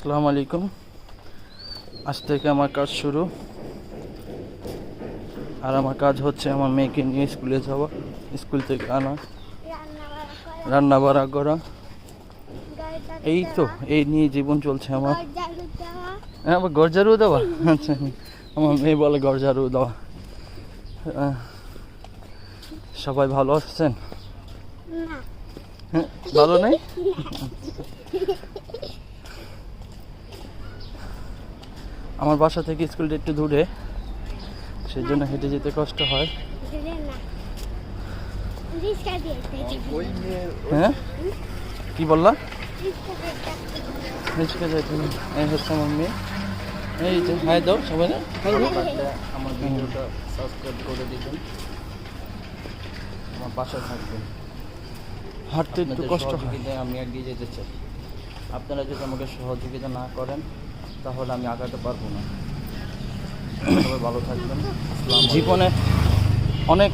আসসালামু আলাইকুম। আজ থেকে আমার কাজ শুরু। আর আমার কাজ হচ্ছে আমার মেয়েকে নিয়ে স্কুলে যাওয়া স্কুল থেকে আনা রান্না বাড়া করা। এই তো এই নিয়ে জীবন চলছে আমার। হ্যাঁ আবার গরজারু দেওয়া? আচ্ছা আমার মেয়ে বলে গরজারু দেওয়া। সবাই ভালো আছেন? হ্যাঁ, ভালো নেই? আমার বাসা থেকে স্কুলটা একটু দূরে সেই জন্য হেঁটে যেতে কষ্ট হয়। হ্যাঁ? কি বললা? রিক্সা যাইতে হবে। এই হচ্ছে আমার মেয়ে। এই যে হাই দাও সবাই। না হাই দাও আমার ভিডিওটা সাবস্ক্রাইব করে দিবেন। আমার পাশে থাকবেন। হাঁটতে একটু কষ্ট হয়। আমি এগিয়ে যেতে চাই। আপনারা যদি আমাকে সহযোগিতা না করেন তাহলে আমি আগাতে পারব না। সবাই ভালো থাকবেন। জীবনে অনেক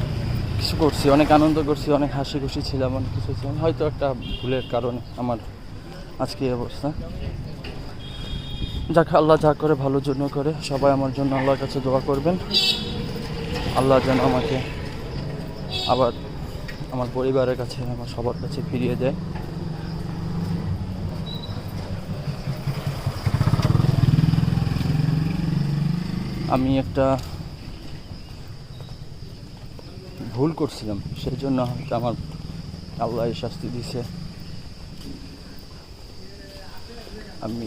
কিছু করছি, অনেক আনন্দ করছি, অনেক হাসি খুশি ছিলাম, অনেক কিছু ছিলাম। হয়তো একটা ভুলের কারণে আমার আজকে এই অবস্থা। যাকে, আল্লাহ যা করে ভালোর জন্য করে, সবাই আমার জন্য আল্লাহর কাছে দোয়া করবেন। আল্লাহ যেন আমাকে আবার আমার পরিবারের কাছে, আমার সবার কাছে ফিরিয়ে দেয়। আমি একটা ভুল করছিলাম সেই জন্য হয়তো আমার আল্লাহ শাস্তি দিছে। আমি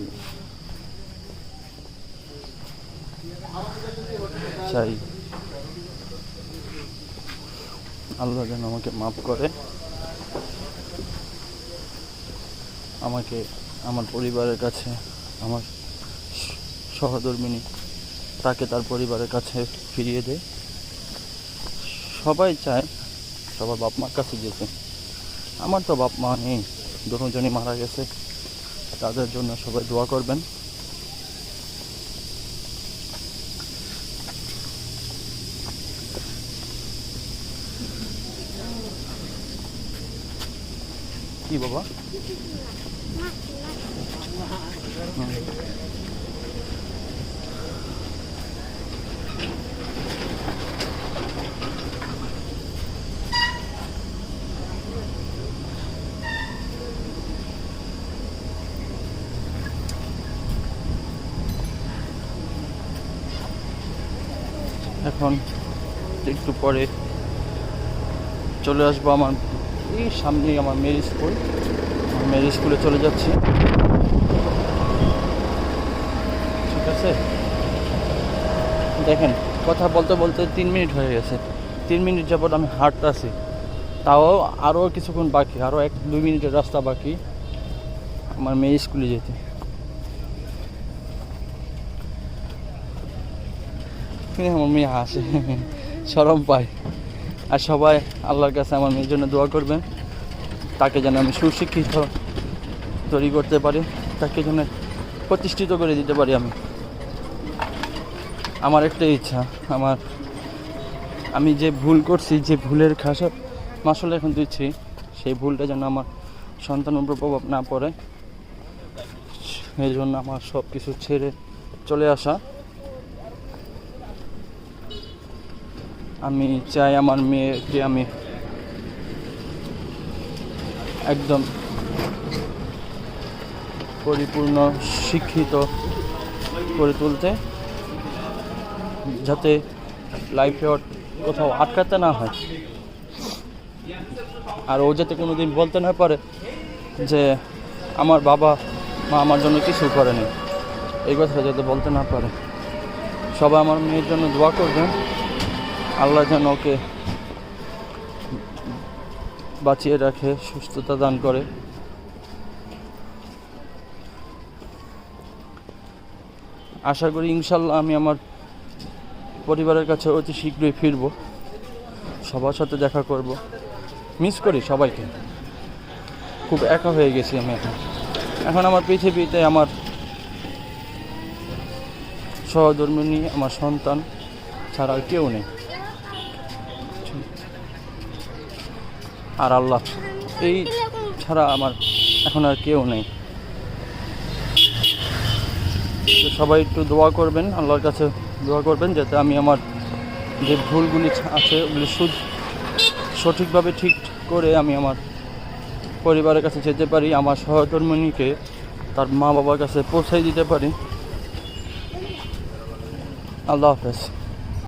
চাই আল্লাহ যেন আমাকে মাফ করে, আমাকে, আমার পরিবারের কাছে, আমার সহধর্মিনী তাকে তার পরিবারের কাছে ফিরিয়ে দেয়। সবাই চায় সবার বাপ মার কাছে যেতে। আমার তো বাপ মা নেই দুজনই মারা গেছে। তাদের জন্য সবাই দোয়া করবেন। কি বাবা? এখন একটু পরে চলে আসব আমার এই সামনেই আমার মেয়ের স্কুল আমার মেয়ের স্কুলে চলে যাচ্ছি। ঠিক আছে? দেখেন, কথা বলতে বলতে তিন মিনিট হয়ে গেছে। তিন মিনিট যাবত আমি হাঁটতেছি। তাও আরও কিছুক্ষণ বাকি আরও এক দুই মিনিটের রাস্তা বাকি। আমার মেয়ে স্কুলে যেতে। কিন্তু আমার মেয়ে হাসে। সরম পায়। আর সবাই আল্লাহর কাছে আমার মেয়ের জন্য দোয়া করবেন। তাকে যেন আমি সুশিক্ষিত তৈরি করতে পারি, তাকে যেন প্রতিষ্ঠিত করে দিতে পারি আমি। আমার একটাই ইচ্ছা, আমার আমি যে ভুল করছি, যে ভুলের খাসা মাসলে এখন দিচ্ছি, সেই ভুলটা যেন আমার সন্তানের উপর প্রভাব না পড়ে সেই জন্য আমার সব কিছু ছেড়ে চলে আসা। আমি চাই আমার মেয়েকে আমি একদম পরিপূর্ণ, শিক্ষিত করে তুলতে, যাতে লাইফে কোথাও আটকাতে না হয়। আর ও যাতে কোনো দিন বলতে না পারে যে আমার বাবা মা আমার জন্য কিছু করেনি। এই কথা যাতে বলতে না পারে। সবাই আমার মেয়ের জন্য দোয়া করবেন। আল্লাহ যেন ওকে বাঁচিয়ে রাখে, সুস্থতা দান করে। আশা করি ইনশাল্লাহ আমি আমার পরিবারের কাছে অতি শীঘ্রই ফিরব। সবার সাথে দেখা করব। মিস করি সবাইকে। খুব একা হয়ে গেছি আমি এখন। এখন আমার পৃথিবীতে আমার সহধর্মিনী, আমার সন্তান ছাড়া আর কেউ নেই। আর আল্লাহ, এই ছাড়া আমার এখন আর কেউ নেই। সবাই একটু দোয়া করবেন, আল্লাহর কাছে দোয়া করবেন, যাতে আমি আমার যে ভুলগুলি আছে, ওগুলি সুদ সঠিকভাবে ঠিক করে আমি আমার পরিবারের কাছে যেতে পারি, আমার সহকর্মিনীকে তার মা বাবার কাছে পৌঁছাই দিতে পারি। আল্লাহ হাফেজ।